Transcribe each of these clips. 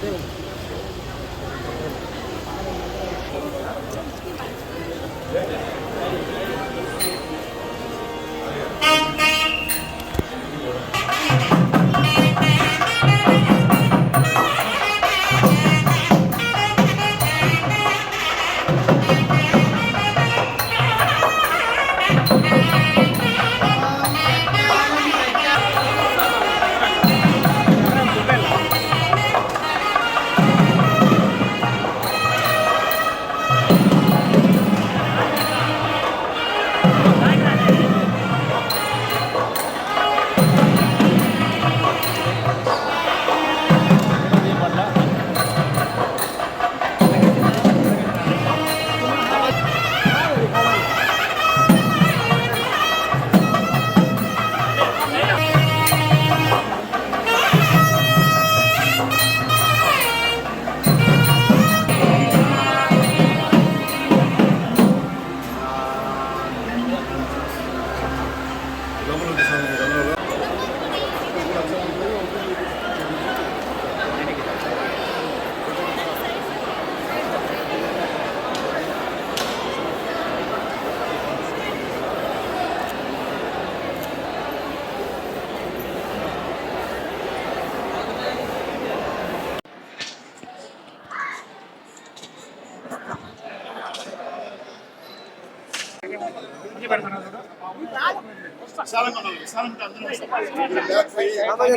对。 감사합니다.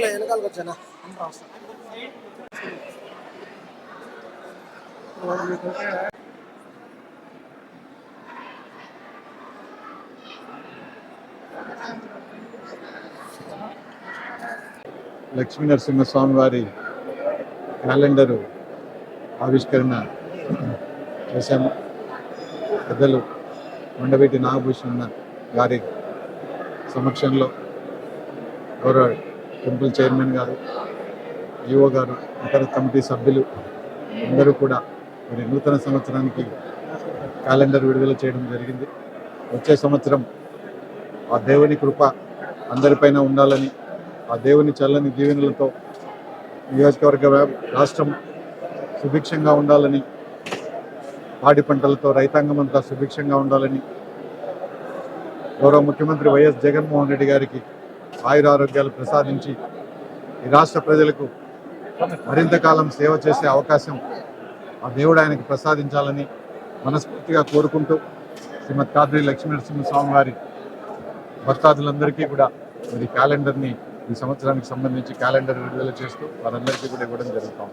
వెనకాలకు వచ్చానా లక్ష్మీ నరసింహస్వామి వారి క్యాలెండరు ఆవిష్కరణ చేశాము. పెద్దలు ఉండబెట్టి నాగభూషణ గారి సమక్షంలో గౌరవ టెంపుల్ చైర్మన్ గారు ఈఓ గారు ఇతర కమిటీ సభ్యులు అందరూ కూడా మరి నూతన సంవత్సరానికి క్యాలెండర్ విడుదల చేయడం జరిగింది. వచ్చే సంవత్సరం ఆ దేవుని కృప అందరిపైన ఉండాలని ఆ దేవుని చల్లని దీవెనలతో నియోజకవర్గ రాష్ట్రం సుభిక్షంగా ఉండాలని పాడి పంటలతో రైతాంగం అంతా సుభిక్షంగా ఉండాలని గౌరవ ముఖ్యమంత్రి వైఎస్ జగన్మోహన్ రెడ్డి గారికి ఆయురారోగ్యాలు ప్రసాదించి ఈ రాష్ట్ర ప్రజలకు మరింత కాలం సేవ చేసే అవకాశం ఆ దేవుడు ఆయనకి ప్రసాదించాలని మనస్ఫూర్తిగా కోరుకుంటూ శ్రీమద్ కాద్రి లక్ష్మీనరసింహస్వామి వారి భక్తాదులందరికీ కూడా మరి క్యాలెండర్ని ఈ సంవత్సరానికి సంబంధించి క్యాలెండర్ విడుదల చేస్తూ వారందరికీ కూడా ఇవ్వడం జరుగుతాం